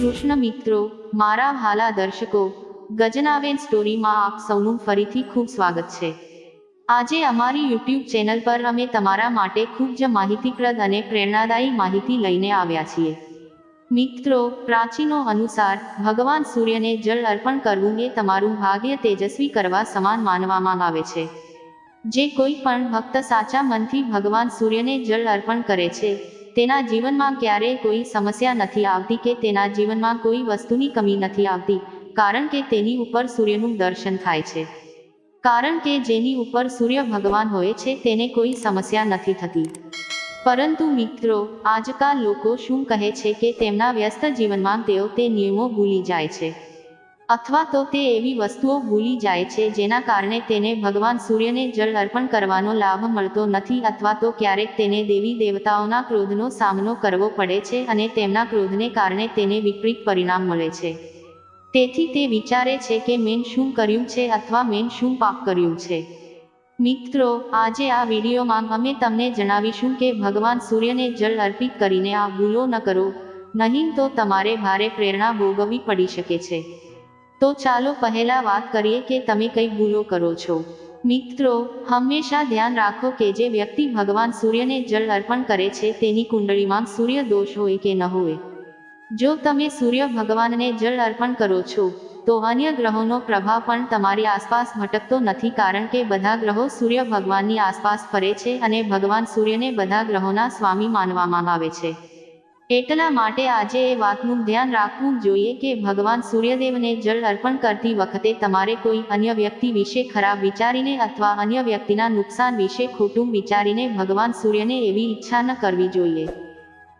કૃષ્ણ મિત્રો, મારા હાલા દર્શકો ગજનાબેન સ્ટોરીમાં આપ સૌનું ફરીથી ખૂબ સ્વાગત છે. આજે અમારી યુટ્યુબ ચેનલ પર અમે તમારા માટે ખૂબ જ માહિતીપ્રદ અને પ્રેરણાદાયી માહિતી લઈને આવ્યા છીએ. મિત્રો, પ્રાચીનો અનુસાર, ભગવાન સૂર્યને જળ અર્પણ કરવું એ તમારું ભાગ્ય તેજસ્વી કરવા સમાન માનવામાં આવે છે. જે કોઈ પણ ભક્ત સાચા મનથી ભગવાન સૂર્યને જળ અર્પણ કરે છે તેના જીવનમાં ક્યારેય કોઈ સમસ્યા નથી આવતી કે તેના જીવનમાં કોઈ વસ્તુની કમી નથી આવતી, કારણ કે તેની ઉપર સૂર્યનું દર્શન થાય છે. કારણ કે જેની ઉપર સૂર્ય ભગવાન હોય છે, તેને કોઈ સમસ્યા નથી થતી. પરંતુ મિત્રો, આજકાલ લોકો શું કહે છે કે તેમના વ્યસ્ત જીવનમાં તેઓ તે નિયમો ભૂલી જાય છે. અથવા તો તે એવી વસ્તુઓ ભૂલી જાય છે જેના કારણે તેને ભગવાન સૂર્યને જળ અર્પણ કરવાનો લાભ મળતો નથી અથવા તો ક્યારેક તેને દેવી દેવતાઓના ક્રોધનો સામનો કરવો પડે છે અને તેમના ક્રોધને કારણે તેને વિપરીત પરિણામ મળે છે. તેથી તે વિચારે છે કે મેં શું કર્યું છે અથવા મેં શું પાપ કર્યું છે. મિત્રો, આજે આ વિડીયોમાં અમે તમને જણાવીશું કે ભગવાન સૂર્યને જળ અર્પિત કરીને આ ભૂલો ન કરો, નહીં તો તમારે ભારે પ્રેરણા ભોગવવી પડી શકે છે. તો ચાલો પહેલા વાત કરીએ કે તમે કઈ ભૂલો કરો છો. મિત્રો, હંમેશા ધ્યાન રાખો કે જે વ્યક્તિ ભગવાન સૂર્યને જળ અર્પણ કરે છે તેની કુંડળીમાં સૂર્ય દોષ હોય કે ન હોય. જો તમે સૂર્ય ભગવાનને જળ અર્પણ કરો છો, તો અન્ય ગ્રહોનો પ્રભાવ પણ તમારી આસપાસ ભટકતો નથી કારણ કે બધા ગ્રહો સૂર્ય ભગવાનની આસપાસ ફરે છે અને ભગવાન સૂર્યને બધા ગ્રહોના સ્વામી માનવામાં આવે છે. એટલા માટે આજે એ વાતનું ધ્યાન રાખવું જોઈએ કે ભગવાન સૂર્યદેવને જળ અર્પણ કરતી વખતે તમારે કોઈ અન્ય વ્યક્તિ વિશે ખરાબ વિચારીને અથવા અન્ય વ્યક્તિના નુકસાન વિશે ખોટું વિચારીને ભગવાન સૂર્યને એવી ઈચ્છા ન કરવી જોઈએ.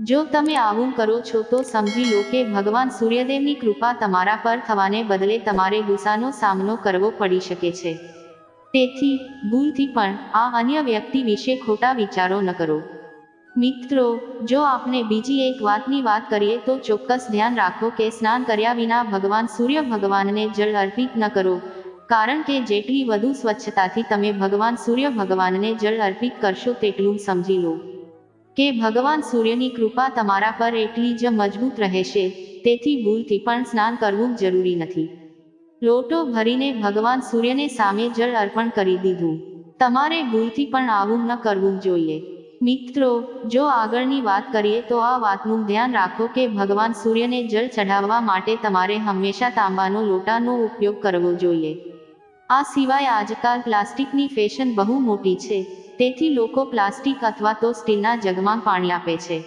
જો તમે આવું કરો છો તો સમજી લો કે ભગવાન સૂર્યદેવની કૃપા તમારા પર થવાને બદલે તમારે ગુસ્સાનો સામનો કરવો પડી શકે છે. તેથી, ભૂલથી પણ આ અન્ય વ્યક્તિ વિશે ખોટા વિચારો ન કરો. મિત્રો, જો આપણે બીજી એક વાતની વાત કરીએ તો ચોક્કસ ધ્યાન રાખો કે સ્નાન કર્યા વિના ભગવાન સૂર્ય ભગવાનને જળ અર્પિત ન કરો. કારણ કે જેટલી વધુ સ્વચ્છતાથી તમે ભગવાન સૂર્ય ભગવાનને જળ અર્પિત કરશો તેટલું સમજી લો. કે ભગવાન સૂર્યની કૃપા તમારા પર એટલી જ મજબૂત રહેશે, તેથી ભૂલથી પણ સ્નાન કરવું જરૂરી નથી. લોટો ભરીને ભગવાન સૂર્યને સામે જળ અર્પણ કરી દીધું. તમારે ભૂલથી પણ આવું ન કરવું જોઈએ. મિત્રો, જો આગળની વાત કરીએ તો આ વાતનું ધ્યાન રાખો કે ભગવાન સૂર્યને જળ ચઢાવવા માટે તમારે હંમેશા તાંબાનો લોટાનો ઉપયોગ કરવો જોઈએ. આ સિવાય આજકાલ પ્લાસ્ટિકની ફેશન બહુ મોટી છે, તેથી લોકો પ્લાસ્ટિક અથવા તો સ્ટીલના જગમાં પાણી આપે છે.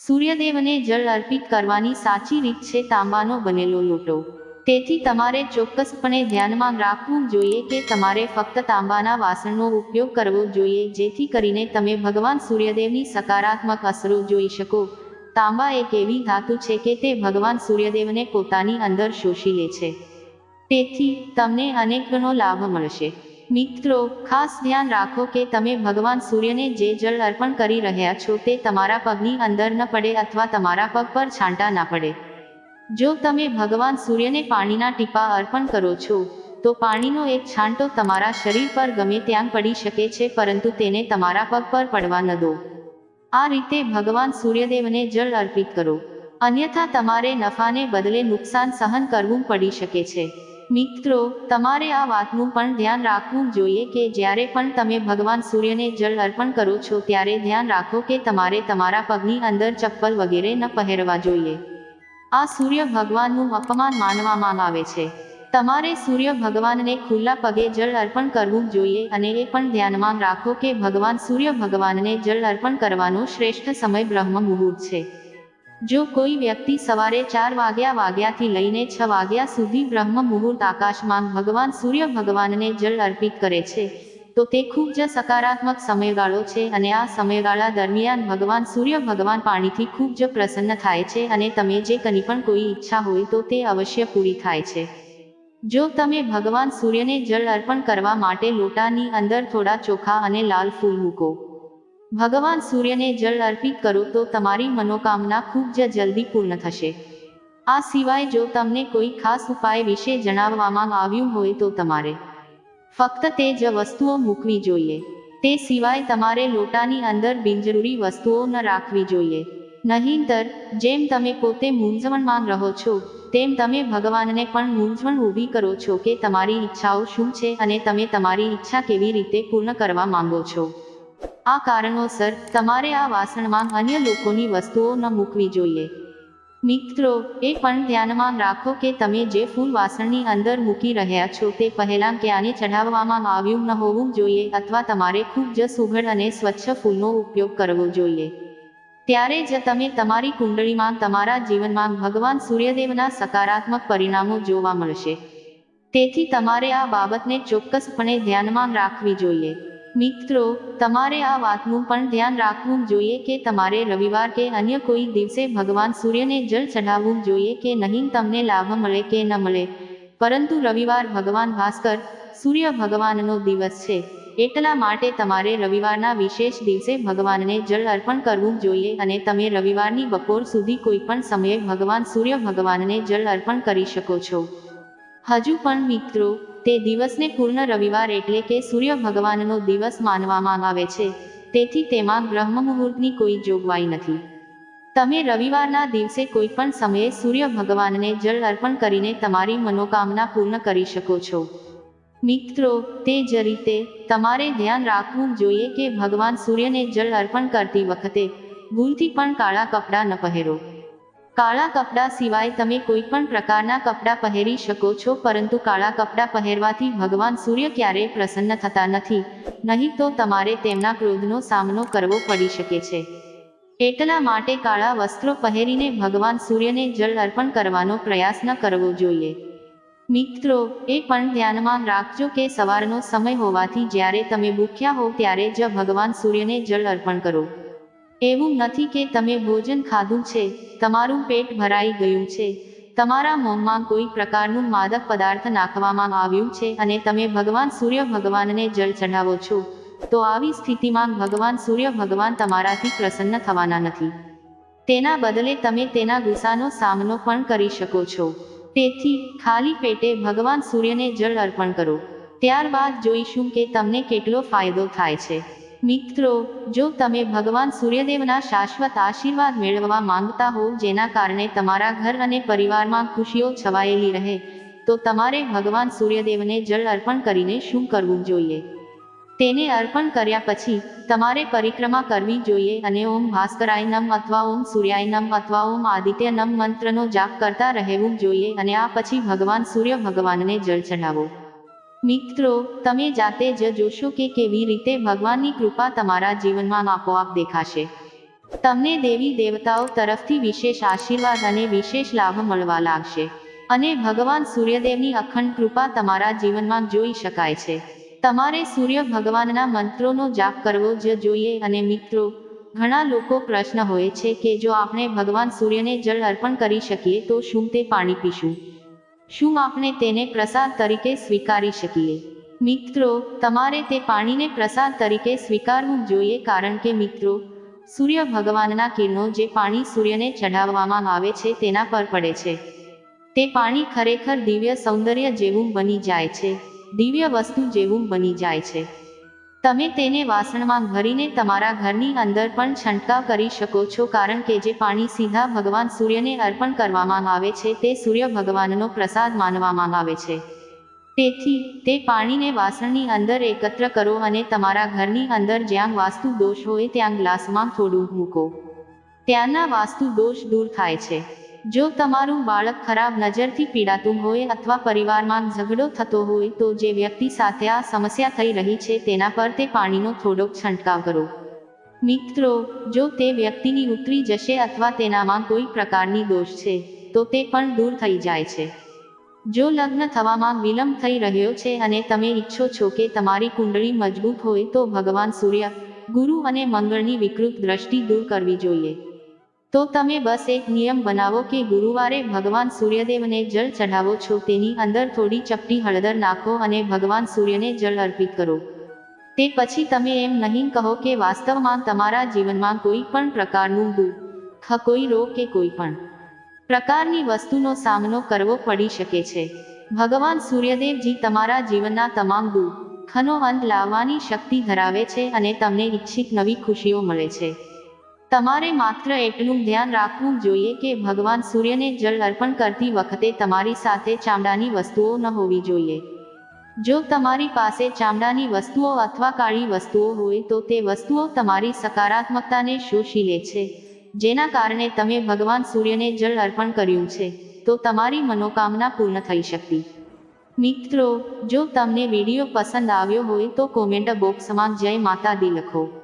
સૂર્યદેવને જળ અર્પિત કરવાની સાચી રીત છે તાંબાનો બનેલો લોટો. તેથી તમારે ચોક્કસપણે ધ્યાનમાં રાખવું જોઈએ કે તમારે ફક્ત તાંબાના વાસણનો ઉપયોગ કરવો જોઈએ, જેથી કરીને તમે ભગવાન સૂર્યદેવની સકારાત્મક અસરો જોઈ શકો. તાંબા એક એવી ધાતુ છે કે તે ભગવાન સૂર્યદેવને પોતાની અંદર શોષી લે છે. તેથી, તમને અનેક ગણો લાભ મળશે. મિત્રો, ખાસ ધ્યાન રાખો કે તમે ભગવાન સૂર્યને જે જળ અર્પણ કરી રહ્યા છો તે તમારા પગની અંદર ન પડે અથવા તમારા પગ પર છાંટા ના પડે. જો તમે ભગવાન સૂર્યને પાણીના ટીપા અર્પણ કરો છો, તો પાણીનો એક છાંટો તમારા શરીર પર ગમે ત્યાં પડી શકે છે, પરંતુ તેને તમારા પગ પર પડવા ન દો. આ રીતે ભગવાન સૂર્યદેવને જળ અર્પિત કરો. અન્યથા તમારે નફાને બદલે નુકસાન સહન કરવું પડી શકે છે. મિત્રો, તમારે આ વાતનું પણ ધ્યાન રાખવું જોઈએ કે જ્યારે પણ તમે ભગવાન સૂર્યને જળ અર્પણ કરો છો, ત્યારે ધ્યાન રાખો કે તમારે તમારા પગની અંદર ચપ્પલ વગેરે ન પહેરવા જોઈએ. આ સૂર્ય ભગવાનનું અપમાન માનવામાં આવે છે. તમારે સૂર્ય ભગવાનને ખુલ્લા પગે જળ અર્પણ કરવું જોઈએ અને એ પણ ધ્યાનમાં રાખો કે ભગવાન સૂર્ય ભગવાનને જળ અર્પણ કરવાનો શ્રેષ્ઠ સમય બ્રહ્મ મુહૂર્ત છે. જો કોઈ વ્યક્તિ સવારે ચાર વાગ્યા વાગ્યાથી લઈને છ વાગ્યા સુધી બ્રહ્મ મુહૂર્ત આકાશમાં ભગવાન સૂર્ય ભગવાનને જળ અર્પિત કરે છે તો તે ખૂબ જ સકારાત્મક સમયગાળો છે અને આ સમયગાળા દરમિયાન ભગવાન સૂર્ય ભગવાન પાણીથી ખૂબ જ પ્રસન્ન થાય છે અને તમે જે કની પણ કોઈ ઈચ્છા હોય તો તે અવશ્ય પૂરી થાય છે. જો તમે ભગવાન સૂર્યને જળ અર્પણ કરવા માટે લોટાની અંદર થોડા ચોખા અને લાલ ફૂલ મૂકો. ભગવાન સૂર્યને જળ અર્પિત કરો તો તમારી મનોકામના ખૂબ જ જલ્દી પૂર્ણ થશે. આ સિવાય જો તમને કોઈ ખાસ ઉપાય વિશે જણાવવામાં આવ્યું હોય તો તમારે ફક્ત તે જ વસ્તુઓ મૂકવી જોઈએ. તે સિવાય તમારે લોટાની અંદર બિનજરૂરી વસ્તુઓ ન રાખવી જોઈએ. નહીંતર જેમ તમે પોતે મૂંઝવણમાં રહો છો, તેમ તમે ભગવાનને પણ મૂંઝવણ ઊભી કરો છો કે તમારી ઈચ્છાઓ શું છે અને તમે તમારી ઈચ્છા કેવી રીતે પૂર્ણ કરવા માંગો છો. આ કારણોસર, તમારે આ વાસણમાં અન્ય લોકોની વસ્તુઓ ન મૂકવી જોઈએ. મિત્રો એ પણ ધ્યાનમાં રાખો કે તમે જે ફૂલ વાસણની અંદર મૂકી રહ્યા છો તે પહેલાં ક્યાંને ચઢાવવામાં આવ્યું ન હોવું જોઈએ અથવા તમારે ખૂબ જ સુઘડ અને સ્વચ્છ ફૂલનો ઉપયોગ કરવો જોઈએ. ત્યારે જ તમે તમારી કુંડળીમાં તમારા જીવનમાં ભગવાન સૂર્યદેવના સકારાત્મક પરિણામો જોવા મળશે. તેથી તમારે આ બાબતને ચોક્કસપણે ધ્યાનમાં રાખવી જોઈએ. મિત્રો, તમારે આ વાતનું પણ ધ્યાન રાખવું જોઈએ કે તમારે રવિવાર કે અન્ય કોઈ દિવસે ભગવાન સૂર્યને જળ ચઢાવવું જોઈએ કે નહીં, તમને લાભ મળે કે ન મળે. પરંતુ રવિવાર ભગવાન ભાસ્કર, સૂર્ય ભગવાનનો દિવસ છે. એટલા માટે તમારે રવિવારના વિશેષ દિવસે ભગવાનને જળ અર્પણ કરવું જોઈએ અને તમે રવિવારની બપોર સુધી કોઈ પણ સમયે ભગવાન સૂર્ય ભગવાનને જળ અર્પણ કરી શકો છો. હજુ પણ મિત્રો તે દિવસને પૂર્ણ રવિવાર એટલે કે સૂર્ય ભગવાનનો દિવસ માનવામાં આવે છે. તેથી તેમાં બ્રહ્મ મુહૂર્તની કોઈ જોગવાઈ નથી. તમે રવિવારના દિવસે કોઈ પણ સમયે સૂર્ય ભગવાનને જળ અર્પણ કરીને તમારી મનોકામના પૂર્ણ કરી શકો છો. મિત્રો, તે જ રીતે તમારે ધ્યાન રાખવું જોઈએ કે ભગવાન સૂર્યને જળ અર્પણ કરતી વખતે ભૂલથી પણ કાળા કપડાં ન પહેરો. કાળા કપડાં સિવાય તમે કોઈ પણ પ્રકારના કપડાં પહેરી શકો છો, પરંતુ કાળા કપડાં પહેરવાથી ભગવાન સૂર્ય ક્યારેય પ્રસન્ન થતા નથી. નહીં તો તમારે તેમના ક્રોધનો સામનો કરવો પડી શકે છે. એટલા માટે કાળા વસ્ત્રો પહેરીને ભગવાન સૂર્યને જળ અર્પણ કરવાનો પ્રયાસ ન કરવો જોઈએ. મિત્રો, એ પણ ધ્યાનમાં રાખજો કે સવારનો સમય હોવાથી જ્યારે તમે ભૂખ્યા હો ત્યારે જ ભગવાન સૂર્યને જળ અર્પણ કરો. એવું નથી કે તમે ભોજન ખાધું છે, તમારું પેટ ભરાઈ ગયું છે. તમારા મોંમાં કોઈ પ્રકારનું માદક પદાર્થ નાખવામાં આવ્યું છે અને તમે ભગવાન સૂર્ય ભગવાનને જળ ચઢાવો છો, તો આવી સ્થિતિમાં ભગવાન સૂર્ય ભગવાન તમારાથી પ્રસન્ન થવાના નથી. તેના બદલે તમે તેના ગુસ્સાનો સામનો પણ કરી શકો છો. તેથી, ખાલી પેટે ભગવાન સૂર્યને જળ અર્પણ કરો. ત્યારબાદ જોઈશું કે તમને કેટલો ફાયદો થાય છે. મિત્રો, જો તમે ભગવાન સૂર્યદેવના શાશ્વત આશીર્વાદ મેળવવા માંગતા હો, જેના કારણે તમારા ઘર અને પરિવારમાં ખુશીઓ છવાયેલી રહે, તો તમારે ભગવાન સૂર્યદેવને જળ અર્પણ કરીને શું કરવું જોઈએ? તેને અર્પણ કર્યા પછી, તમારે પરિક્રમા કરવી જોઈએ અને ઓમ ભાસ્કરાય નમ અથવા ઓમ સૂર્યાય નમ અથવા ઓમ આદિત્ય નમ મંત્રનો જાપ કરતા રહેવું જોઈએ અને આ પછી ભગવાન સૂર્ય ભગવાનને જળ ચઢાવો. મિત્રો, તમે જાતે જ જોશો કે કેવી રીતે ભગવાનની કૃપા તમારા જીવનમાં આપોઆપ દેખાશે. તમને દેવી દેવતાઓ તરફથી વિશેષ આશીર્વાદ અને વિશેષ લાભ મળવા લાગશે. અને ભગવાન સૂર્યદેવની અખંડ કૃપા તમારા જીવનમાં જોઈ શકાય છે. તમારે સૂર્ય ભગવાનના મંત્રોનો જાપ કરવો જ જોઈએ અને મિત્રો, ઘણા લોકો પ્રશ્ન હોય છે કે જો આપણે ભગવાન સૂર્યને જળ અર્પણ કરી શકીએ તો શું તે પાણી પીશું? શું આપણે તેને પ્રસાદ તરીકે સ્વીકારી શકીએ? મિત્રો, તમારે તે પાણીને પ્રસાદ તરીકે સ્વીકારવું જોઈએ કારણ કે મિત્રો, સૂર્ય ભગવાનના કિરણો જે પાણી સૂર્યને ચઢાવવામાં આવે છે તેના પર પડે છે. તે પાણી ખરેખર દિવ્ય સૌંદર્ય જેવું બની જાય છે, દિવ્ય વસ્તુ જેવું બની જાય છે. તમે તેને વાસણમાં ભરીને તમારા ઘરની અંદર પણ છંટકાવ કરી શકો છો કારણ કે જે પાણી સીધા ભગવાન સૂર્યને અર્પણ કરવામાં આવે છે તે સૂર્ય ભગવાનનો પ્રસાદ માનવામાં આવે છે. તેથી, તે પાણીને વાસણની અંદર એકત્ર કરો અને તમારા ઘરની અંદર જ્યાં વાસ્તુ દોષ હોય ત્યાં ગ્લાસમાં થોડું મૂકો. ત્યાંના વાસ્તુ દોષ દૂર થાય છે. જો તમારું બાળક ખરાબ નજરથી પીડાતું હોય અથવા પરિવારમાં ઝઘડો થતો હોય તો જે વ્યક્તિ સાથે આ સમસ્યા થઈ રહી છે તેના પર તે પાણીનો થોડોક છંટકાવ કરો. મિત્રો, જો તે વ્યક્તિની ઉતરી જશે અથવા તેનામાં કોઈ પ્રકારની દોષ છે, તો તે પણ દૂર થઈ જાય છે. જો લગ્ન થવામાં વિલંબ થઈ રહ્યો છે અને તમે ઈચ્છો છો કે તમારી કુંડળી મજબૂત હોય તો ભગવાન સૂર્ય, ગુરુ અને મંગળની વિકૃત દ્રષ્ટિ દૂર કરવી જોઈએ. તો તમે બસ એક નિયમ બનાવો કે ગુરુવારે ભગવાન સૂર્યદેવને જળ ચઢાવો છો, તેની અંદર થોડી ચપટી હળદર નાખો અને ભગવાન સૂર્યને જળ અર્પિત કરો. તે પછી તમે એમ નહીં કહો કે વાસ્તવમાં તમારા જીવનમાં કોઈ પણ પ્રકારનું દુઃખ કોઈ રોગ કે કોઈ પણ પ્રકારની વસ્તુનો સામનો કરવો પડી શકે છે. ભગવાન સૂર્યદેવજી તમારા જીવનના તમામ દુઃખનો અંત લાવવાની શક્તિ ધરાવે છે અને તમને ઈચ્છિત નવી ખુશીઓ મળે છે. તમારે માત્ર એટલું ધ્યાન રાખવું જોઈએ કે ભગવાન સૂર્યને જળ અર્પણ કરતી વખતે તમારી સાથે ચામડાની વસ્તુઓ ન હોવી જોઈએ. જો તમારી પાસે ચામડાની વસ્તુઓ અથવા કાળી વસ્તુઓ હોય તો તે વસ્તુઓ તમારી સકારાત્મકતાને શોષી લે છે. જેના કારણે તમે ભગવાન સૂર્યને જળ અર્પણ કર્યું છે, તો તમારી મનોકામના પૂર્ણ થઈ શકતી. મિત્રો, જો તમને વીડિયો પસંદ આવ્યો હોય તો કોમેન્ટ બોક્સમાં જય માતા દી લખો.